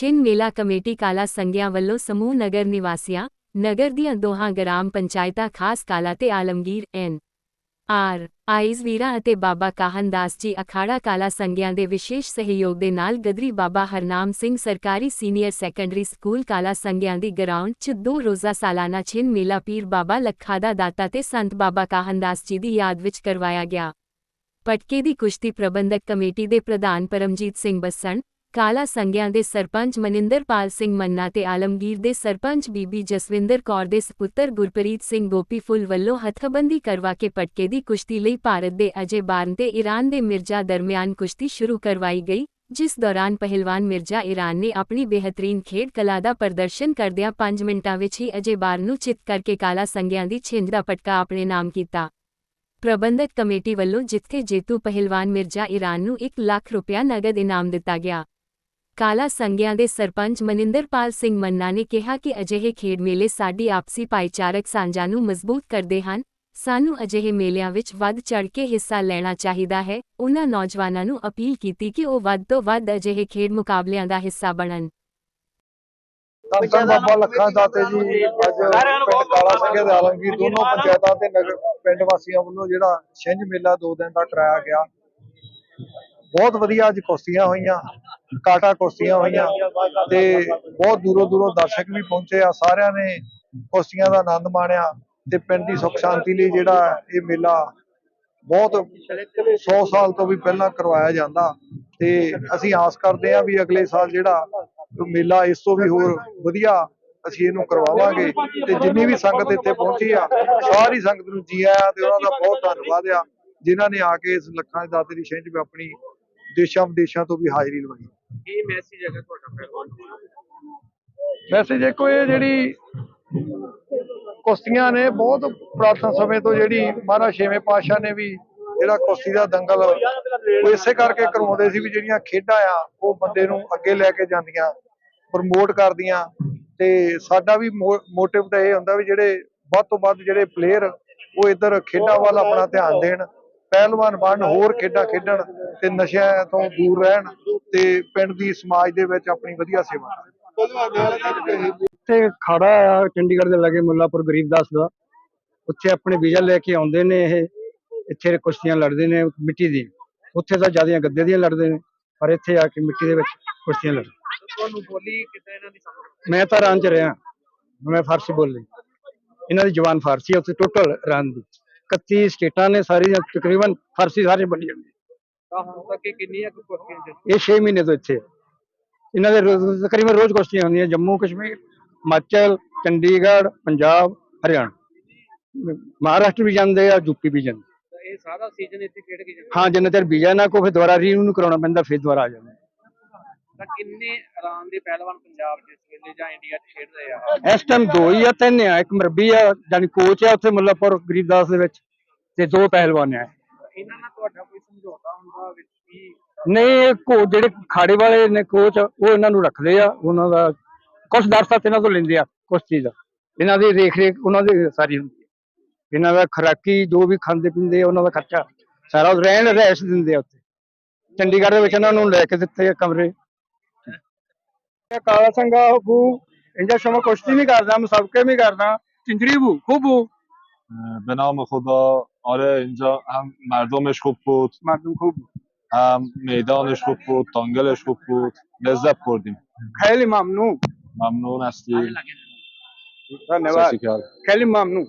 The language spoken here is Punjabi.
ਛਿੰਨ ਮੇਲਾ ਕਮੇਟੀ ਕਾਲਾ ਸੰਗਿਆਂ ਵੱਲੋਂ ਸਮੂਹ ਨਗਰ ਨਿਵਾਸੀਆਂ, ਨਗਰ ਦੀਆਂ ਦੋਹਾਂ ਗ੍ਰਾਮ ਪੰਚਾਇਤਾਂ, ਖਾਸ ਕਾਲਾ ਤੇ Alamgir, N. R. Is Veera ਅਤੇ ਬਾਬਾ ਕਾਹਨ ਦਾਸ ਜੀ ਅਖਾੜਾ ਕਾਲਾ ਸੰਗਿਆਂ ਦੇ ਵਿਸ਼ੇਸ਼ ਸਹਿਯੋਗ ਦੇ ਨਾਲ ਗਦਰੀ ਬਾਬਾ ਹਰਨਾਮ ਸਿੰਘ ਸਰਕਾਰੀ ਸੀਨੀਅਰ ਸੈਕੰਡਰੀ ਸਕੂਲ ਕਾਲਾ ਸੰਗਿਆਂ ਦੀ ਗਰਾਊਂਡ 'ਚ ਦੋ ਰੋਜ਼ਾ ਸਾਲਾਨਾ ਛਿੰਨ ਮੇਲਾ ਪੀਰ ਬਾਬਾ ਲੱਖਾ ਦਾ ਦਾਤਾ ਤੇ ਸੰਤ ਬਾਬਾ ਕਾਹਨ ਦਾਸ ਜੀ ਦੀ ਯਾਦ ਵਿੱਚ ਕਰਵਾਇਆ ਗਿਆ। ਪਟਕੇ ਦੀ ਕੁਸ਼ਤੀ ਪ੍ਰਬੰਧਕ ਕਮੇਟੀ ਦੇ ਪ੍ਰਧਾਨ ਪਰਮਜੀਤ ਸਿੰਘ ਬੱਸਣ ਕਾਲਾ ਸੰਗਿਆਂ ਦੇ ਸਰਪੰਚ ਮਨਿੰਦਰਪਾਲ ਸਿੰਘ ਮੰਨਾ ਤੇ ਆਲਮਗੀਰ ਦੇ ਸਰਪੰਚ ਬੀਬੀ ਜਸਵਿੰਦਰ ਕੌਰ ਦੇ ਸੁਪੁੱਤਰ ਗੁਰਪ੍ਰੀਤ ਸਿੰਘ ਗੋਪੀ ਫੁੱਲ ਵੱਲੋਂ ਹੱਥਬੰਦੀ ਕਰਵਾ ਕੇ ਪਟਕੇ ਦੀ ਕੁਸ਼ਤੀ ਲਈ ਭਾਰਤ ਦੇ ਅਜੇ ਬਾਰਨ ਤੇ ਈਰਾਨ ਦੇ ਮਿਰਜ਼ਾ ਦਰਮਿਆਨ ਕੁਸ਼ਤੀ ਸ਼ੁਰੂ ਕਰਵਾਈ ਗਈ, ਜਿਸ ਦੌਰਾਨ ਪਹਿਲਵਾਨ ਮਿਰਜ਼ਾ ਈਰਾਨ ਨੇ ਆਪਣੀ ਬਿਹਤਰੀਨ ਖੇਡ ਕਲਾ ਦਾ ਪ੍ਰਦਰਸ਼ਨ ਕਰਦਿਆਂ 5 ਮਿੰਟਾਂ ਵਿੱਚ ਹੀ ਅਜੇ ਬਾਰਨ ਨੂੰ ਚਿੱਤ ਕਰਕੇ ਕਾਲਾ ਸੰਗਿਆਂ ਦੀ ਛਿੰਝ ਦਾ ਪਟਕਾ ਆਪਣੇ ਨਾਮ ਕੀਤਾ। ਪ੍ਰਬੰਧਕ ਕਮੇਟੀ ਵੱਲੋਂ ਜਿੱਥੇ ਜੇਤੂ ਪਹਿਲਵਾਨ ਮਿਰਜ਼ਾ ਈਰਾਨ ਨੂੰ 1 ਲੱਖ ਰੁਪਇਆ ਨਗਦ ਇਨਾਮ ਦਿੱਤਾ ਗਿਆ। ਕਾਲਾ ਸੰਗਿਆ ਦੇ ਸਰਪੰਚ ਮਨਿੰਦਰਪਾਲ ਸਿੰਘ ਮੰਨਾ ਨੇ ਕਿਹਾ ਕਿ ਅਜਿਹੇ ਖੇਡ ਮੇਲੇ ਸਾਡੀ ਆਪਸੀ ਭਾਈਚਾਰਕ ਸਾਂਝਾਂ ਨੂੰ ਮਜ਼ਬੂਤ ਕਰਦੇ ਹਨ। ਸਾਨੂੰ ਅਜਿਹੇ ਮੇਲਿਆਂ ਵਿੱਚ ਵੱਧ ਚੜ ਕੇ ਹਿੱਸਾ ਲੈਣਾ ਚਾਹੀਦਾ ਹੈ। ਉਹਨਾਂ ਨੌਜਵਾਨਾਂ ਨੂੰ ਅਪੀਲ ਕੀਤੀ ਕਿ ਉਹ ਵੱਧ ਤੋਂ ਵੱਧ ਅਜਿਹੇ ਖੇਡ ਮੁਕਾਬਲਿਆਂ ਦਾ ਹਿੱਸਾ ਬਣਨ। ਧੰਨ ਬਾਬਾ ਲੱਖਾਂ ਦਾਤੇ ਜੀ, ਅੱਜ ਪਿੰਡ ਕਾਲਾ ਸਿੰਘੇ ਦੇ ਆਲਮਗੀਰ ਦੋਨੋਂ ਪੰਚਾਇਤਾਂ ਤੇ ਨਗਰ ਪਿੰਡ ਵਾਸੀਆਂ ਵੱਲੋਂ ਜਿਹੜਾ ਛਿੰਝ ਮੇਲਾ ਦੋ ਦਿਨ ਦਾ ਕਰਾਇਆ ਗਿਆ। ਬਹੁਤ ਵਧੀਆ ਅੱਜ ਕੁਸ਼ਤੀਆਂ ਹੋਈਆਂ। ਕਾਟਾ ਕੁਸ਼ਤੀਆਂ ਹੋਈਆਂ ਤੇ ਬਹੁਤ ਦੂਰੋਂ ਦੂਰੋਂ ਦਰਸ਼ਕ ਵੀ ਪਹੁੰਚੇ ਆ, ਸਾਰਿਆਂ ਨੇ ਕੁਸ਼ਤੀਆਂ ਦਾ ਆਨੰਦ ਮਾਣਿਆ ਤੇ ਪਿੰਡ ਦੀ ਸੁਖ ਸ਼ਾਂਤੀ ਲਈ ਜਿਹੜਾ ਇਹ ਮੇਲਾ ਬਹੁਤ 100 ਸਾਲ ਤੋਂ ਵੀ ਪਹਿਲਾਂ ਕਰਵਾਇਆ ਜਾਂਦਾ ਤੇ ਅਸੀਂ ਆਸ ਕਰਦੇ ਹਾਂ ਵੀ ਅਗਲੇ ਸਾਲ ਜਿਹੜਾ ਮੇਲਾ ਇਸ ਤੋਂ ਵੀ ਹੋਰ ਵਧੀਆ ਅਸੀਂ ਇਹਨੂੰ ਕਰਵਾਵਾਂਗੇ ਤੇ ਜਿੰਨੀ ਵੀ ਸੰਗਤ ਇੱਥੇ ਪਹੁੰਚੀ ਆ, ਸਾਰੀ ਸੰਗਤ ਨੂੰ ਜੀ ਆਇਆਂ ਤੇ ਉਹਨਾਂ ਦਾ ਬਹੁਤ ਧੰਨਵਾਦ ਆ, ਜਿਨ੍ਹਾਂ ਨੇ ਆ ਕੇ ਇਸ ਲੱਖਾਂ ਦੇ ਦਾਤੇ ਦੀ ਛਿੰਝ ਵੀ ਆਪਣੀ ਦੇਸ਼ਾਂ ਵਿਦੇਸ਼ਾਂ ਤੋਂ ਵੀ ਹਾਜ਼ਰੀ ਲਵਾਈ। ਕੀ ਮੈਸੇਜ ਹੈਗਾ ਤੁਹਾਡਾ ਪਹਿਲਵਾਨ ਮੈਸੇਜ ਇੱਕੋ ਇਹ ਜਿਹੜੀ ਕੁਸ਼ਤੀਆਂ ਨੇ ਬਹੁਤ ਪੁਰਾਤਨ ਸਮੇਂ ਤੋਂ ਜਿਹੜੀ ਮਹਾਰਾਜ ਛੇਵੇਂ ਪਾਤਸ਼ਾਹ ਨੇ ਵੀ ਜਿਹੜਾ ਕੁਸ਼ਤੀ ਦਾ ਦੰਗਲ ਉਹ ਇਸੇ ਕਰਕੇ ਕਰਵਾਉਂਦੇ ਸੀ ਵੀ ਜਿਹੜੀਆਂ ਖੇਡਾਂ ਆ, ਉਹ ਬੰਦੇ ਨੂੰ ਅੱਗੇ ਲੈ ਕੇ ਜਾਂਦੀਆਂ ਪ੍ਰਮੋਟ ਕਰਦੀਆਂ। ਤੇ ਸਾਡਾ ਵੀ ਮੋਟਿਵ ਤਾਂ ਇਹ ਹੁੰਦਾ ਵੀ ਜਿਹੜੇ ਵੱਧ ਤੋਂ ਵੱਧ ਜਿਹੜੇ ਪਲੇਅਰ ਉਹ ਇੱਧਰ ਖੇਡਾਂ ਵੱਲ ਆਪਣਾ ਧਿਆਨ ਦੇਣ। ਪਹਿਲਵਾਨ ਬਣਨ ਹੋਰ ਖੇਡਾਂ ਖੇਡਣ ਤੇ ਨਸ਼ਿਆਂ ਤੋਂ ਦੂਰ ਰਹਿਣ ਤੇ ਪਿੰਡ ਦੀ ਸਮਾਜ ਦੇ ਵਿੱਚ ਆਪਣੀ ਵਧੀਆ ਸੇਵਾ ਕਰਨ। ਇੱਥੇ ਖੜਾ ਆ ਚੰਡੀਗੜ੍ਹ ਦੇ ਲਾਗੇ ਮੁੱਲਾਪੁਰ ਗਰੀਬਦਾਸ ਦਾ। ਉੱਥੇ ਆਪਣੇ ਵੀਜ਼ਾ ਲੈ ਕੇ ਆਉਂਦੇ ਨੇ ਇਹ। ਇੱਥੇ ਕੁਸ਼ਤੀਆਂ ਲੜਦੇ ਨੇ ਮਿੱਟੀ ਦੀ ਉੱਥੇ ਤਾਂ ਜਿਆਦੀਆਂ ਗੱਦੇ ਦੀਆਂ ਲੜਦੇ ਨੇ ਪਰ ਇੱਥੇ ਆ ਕੇ ਮਿੱਟੀ ਦੇ ਵਿੱਚ ਕੁਸ਼ਤੀਆਂ ਲੜਦੇ ਤੁਹਾਨੂੰ ਬੋਲੀ ਕਿਦਾਂ ਇਹਨਾਂ ਦੀ ਸਮਝ? ਮੈਂ ਤਾਂ ਰਾਂ ਚ ਰਿਹਾ। ਮੈਂ ਫਾਰਸੀ ਬੋਲੀ। ਇਹਨਾਂ ਦੀ ਜ਼ੁਬਾਨ ਫਾਰਸੀ ਹੈ ਉੱਥੇ ਟੋਟਲ ਰਾਂ ਦੀ। 31 ਸਟੇਟਾਂ ਨੇ ਸਾਰੀਆਂ ਤਕਰੀਬਨ ਫਾਰਸੀ ਸਾਰੇ ਬੋਲੀ ਜਾਂਦੀ ਤਾਂ ਹੁਣ ਤੱਕ ਇਹ ਕਿੰਨੀਆਂ ਕੁ ਜਿੱਤ ਇਹ 6 ਮਹੀਨੇ ਤੋਂ ਇੱਥੇ। ਇਹਨਾਂ ਦੇ ਰੋਜ਼- ਤਕਰੀਬਨ ਰੋਜ਼ ਕੁਸ਼ਤੀਆਂ ਹੁੰਦੀਆਂ ਜੰਮੂ ਕਸ਼ਮੀਰ ਹਿਮਾਚਲ ਚੰਡੀਗੜ੍ਹ ਪੰਜਾਬ ਹਰਿਆਣਾ। ਮਹਾਰਾਸ਼ਟਰ ਵੀ ਜਾਂਦੇ ਆ ਯੂਪੀ ਵੀ ਜਾਂਦੇ ਤਾਂ ਇਹ ਸਾਰਾ ਸੀਜ਼ਨ ਇੱਥੇ ਖੇਡ ਕੇ ਜਾਂਦੇ ਹਾਂ ਜਿੰਨਾ ਚਿਰ ਵੀਜ਼ਾ ਨਾ ਕੋ ਫਿਰ ਦੁਬਾਰਾ ਰੀਨਿਊ ਕਰਾਉਣਾ ਪੈਂਦਾ ਫਿਰ ਦੁਬਾਰਾ ਆ ਜਾਂਦੇ ਤਾਂ ਕਿੰਨੇ ਆਰਾਮ ਦੇ ਪਹਿਲਵਾਨ ਪੰਜਾਬ 'ਚ ਇਸ ਵੇਲੇ ਜਾਂ ਇੰਡੀਆ 'ਚ ਖੇਡ ਰਹੇ ਆ? ਇਸ ਟਾਈਮ ਦੋ ਹੀ ਆ ਤਿੰਨ ਆ ਇੱਕ ਮਰਬੀ ਆ ਜਾਨੀ ਕੋਚ ਆ ਉੱਥੇ ਮੁੱਲਾਪੁਰ ਗਰੀਬਦਾਸ ਦੇ ਵਿੱਚ ਤੇ ਦੋ ਪਹਿਲਵਾਨ ਆ। ਇਹਨਾਂ ਨਾਲ ਤੁਹਾਡਾ ਕੋਈ ਸਮਝੌਤਾ ਹੁੰਦਾ ਵਿੱਚ ਕੀ ਨਹੀਂ ਇਹ ਕੋ ਜਿਹੜੇ ਖਾੜੇ ਵਾਲੇ ਨੇ ਕੋਚ ਉਹ ਇਹਨਾਂ ਨੂੰ ਰੱਖਦੇ ਆ ਉਹਨਾਂ ਦਾ ਕੁਛ ਦਰਸਤ ਇਹਨਾਂ ਤੋਂ ਲੈਂਦੇ ਆ ਕੁਛ ਚੀਜ਼ ਦਾ। ਇਹਨਾਂ ਦੀ ਦੇਖ ਰੇਖ ਉਹਨਾਂ ਦੀ ਸਾਰੀ ਹੁੰਦੀ ਹੈ ਇਹਨਾਂ ਦਾ ਖਰਾਕੀ ਜੋ ਵੀ ਖਾਂਦੇ ਪੀਂਦੇ ਉਹਨਾਂ ਦਾ ਖਰਚਾ ਸਾਰਾ ਰਹਿਣ ਰਹਿਸ਼ ਦਿੰਦੇ ਆ ਉੱਥੇ। ਚੰਡੀਗੜ੍ਹ ਦੇ ਵਿੱਚ ਇਹਨਾਂ ਨੂੰ ਲੈ ਕੇ ਦਿੱਤੇ ਆ ਕਮਰੇ। काळा संघा भू اینجا شما کشتی می‌کردن مسابقه می‌کردن چجوری بود خوب بود به نام خدا آره اینجا هم مردمش خوب بود مردم خوب بود هم میدانش خوب بود تانگلش خوب بود لذت بردیم خیلی ممنون ممنون هستی خیلی ممنون